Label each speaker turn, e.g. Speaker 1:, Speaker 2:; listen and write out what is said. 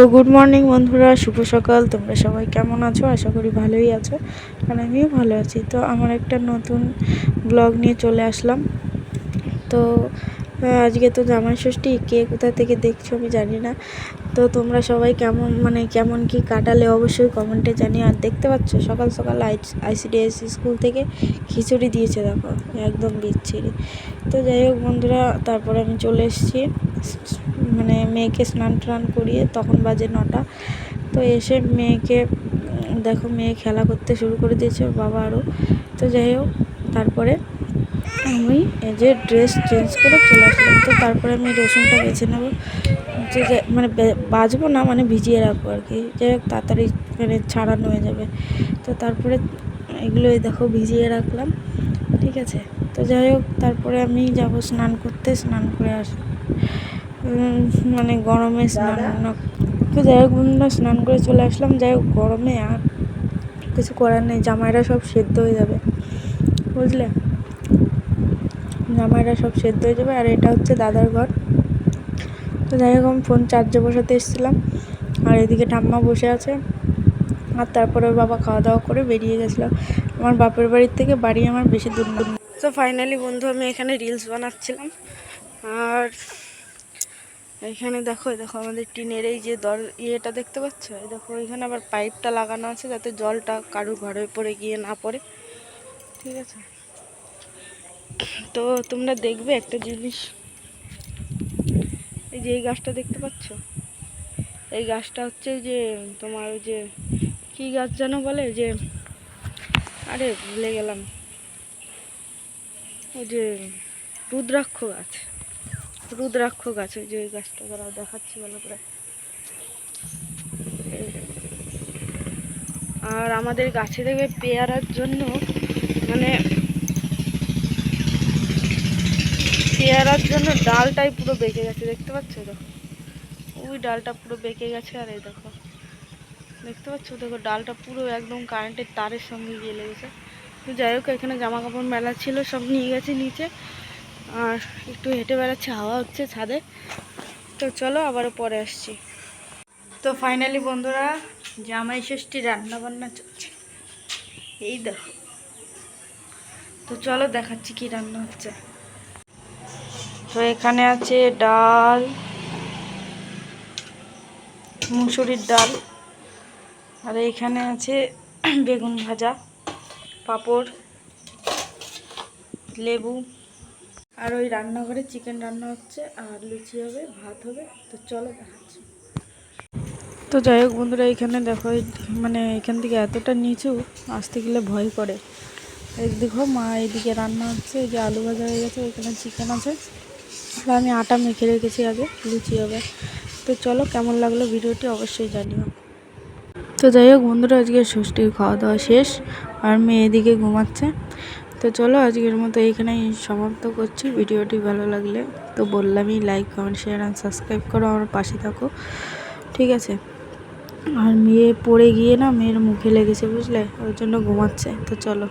Speaker 1: তো good morning বন্ধুরা, শুভ সকাল। তোমরা সবাই কেমন আছো? আশা করি ভালোই আছো আর আমিও ভালো আছি। তো আমার একটা নতুন ব্লগ নিয়ে চলে আসলাম। তো আজকে তো জামাই ষষ্ঠী, কে কোথা থেকে দেখছ আমি জানি না। তো তোমরা সবাই কেমন মানে কেমন কি কাটালে অবশ্যই কমেন্টে জানিয়ে আর দেখতে পাচ্ছ, সকাল সকাল আইসিডিএস স্কুল থেকে খিচুড়ি দিয়েছে, দেখো, একদম বিচ্ছিরি। তো যাই হোক বন্ধুরা, তারপরে আমি চলে এসেছি মানে মেয়েকে স্নান টান করিয়ে তখন বাজে নটা। তো এসে মেয়েকে, দেখো মেয়ে খেলা করতে শুরু করে দিয়েছে, বাবা আরও তো যাই হোক, তারপরে আমি এই যে ড্রেস চেঞ্জ করে চলে আসলাম। তো তারপরে আমি রসুনটা বেছে নেব। যে যে- মানে বে- বাজবো না মানে ভিজিয়ে রাখব আর কি। যাই হোক তাড়াতাড়ি মানে ছাড়ানো হয়ে যাবে। তো তারপরে এগুলো দেখো ভিজিয়ে রাখলাম। ঠিক আছে? তো যাই হোক তারপরে আমি যাব স্নান করতে। স্নান করে আস মানে গরমে স্নান তো যাই হোক বন্ধুরা স্নান করে চলে আসলাম। যাই হোক গরমে আর কিছু করার নেই। জামাইরা সব সেদ্ধ হয়ে যাবে। বুঝলে? জামাইরা সব সেদ্ধ হয়ে যাবে, আর এটা হচ্ছে দাদার ঘর। তো যাই হোক, আমি ফোন চার্জে বসাতে এসেছিলাম। আর এদিকে ঠাম্মা বসে আছে। আর তারপরে বাবা খাওয়া দাওয়া করে বেরিয়ে গেছিলাম আমার বাপের বাড়ির থেকে বাড়ি আমার বেশি দূর দূর তো ফাইনালি বন্ধু, আমি এখানে রিলস বানাচ্ছিলাম। আর এখানে দেখো দেখো আমাদের টিনের এই যে দর ইয়েটা দেখতে পাচ্ছ? দেখো, এখানে আবার পাইপটা লাগানো আছে যাতে জলটা কারুর ঘরে পড়ে গিয়ে না পড়ে। ঠিক আছে? তো তোমরা দেখবে একটা জিনিস। এই যে এই গাছটা দেখতে পাচ্ছ? এই গাছটা হচ্ছে যে তোমার যে কি গাছ যেন বলে? যে আরে ভুলে গেলাম। ওই যে রুদ্রাক্ষ গাছ। রুদ্রাক্ষ গাছ, ওই যে ওই গাছটা দাঁড়াও দেখাচ্ছি ভালো করে। আর আমাদের গাছে থেকে পেয়ারার জন্য মানে পেয়ারার জন্য ডালটাই পুরো বেঁকে গেছে, দেখতে পাচ্ছ তো ওই ডালটা পুরো বেঁকে গেছে আর এই দেখো। দেখতে পাচ্ছ? দেখো, ডালটা পুরো একদম কারেন্টের তারের সঙ্গে গিয়ে লেগেছে। তো যাই হোক, এখানে জামা কাপড় মেলা ছিল, সব নিয়ে গেছে নিচে। আর একটু হেঁটে বেড়াচ্ছে, হাওয়া হচ্ছে ছাদে। তো চলো, আবারও পরে আসছি। তো ফাইনালি বন্ধুরা, জামাই ষষ্ঠী রান্না বান্না চলছে। এই দেখো। তো চলো, দেখাচ্ছি কি রান্না হচ্ছে। তো এখানে আছে ডাল, মুসুরির ডাল, আর এখানে আছে বেগুন ভাজা, পাঁপড়, লেবু, আর ওই রান্নাঘরে চিকেন রান্না হচ্ছে, আর লুচি হবে, ভাত হবে, তো চলো দেখাচ্ছি। তো যাই হোক বন্ধুরা, এখানে দেখো মানে এখান থেকে এতটা নিচু, আসতে গেলে ভয় করে। দেখো মা এইদিকে রান্না হচ্ছে, এই যে আলু ভাজা হয়ে গেছে, এখানে চিকেন আছে। আর আমি আটা মেখে রেখেছি আগে, লুচি হবে। তো চলো কেমন লাগল ভিডিওটি অবশ্যই জানিও। তো যাই হোক বন্ধুরা আজকে ষষ্ঠীর খাওয়া দাওয়া শেষ, আর মেয়ে এদিকে ঘুমাচ্ছে। তো চলো আজকের মতো এইখানেই সমাপ্ত করছি। ভিডিওটি ভালো লাগলে তো বললামই like comment share and subscribe করো, আমার পাশে থাকো। ঠিক আছে? আর মেয়ে পড়ে গিয়ে না মেয়ের মুখে লেগেছে, বুঝলে? ওর জন্য ঘুমাচ্ছে। তো চলো।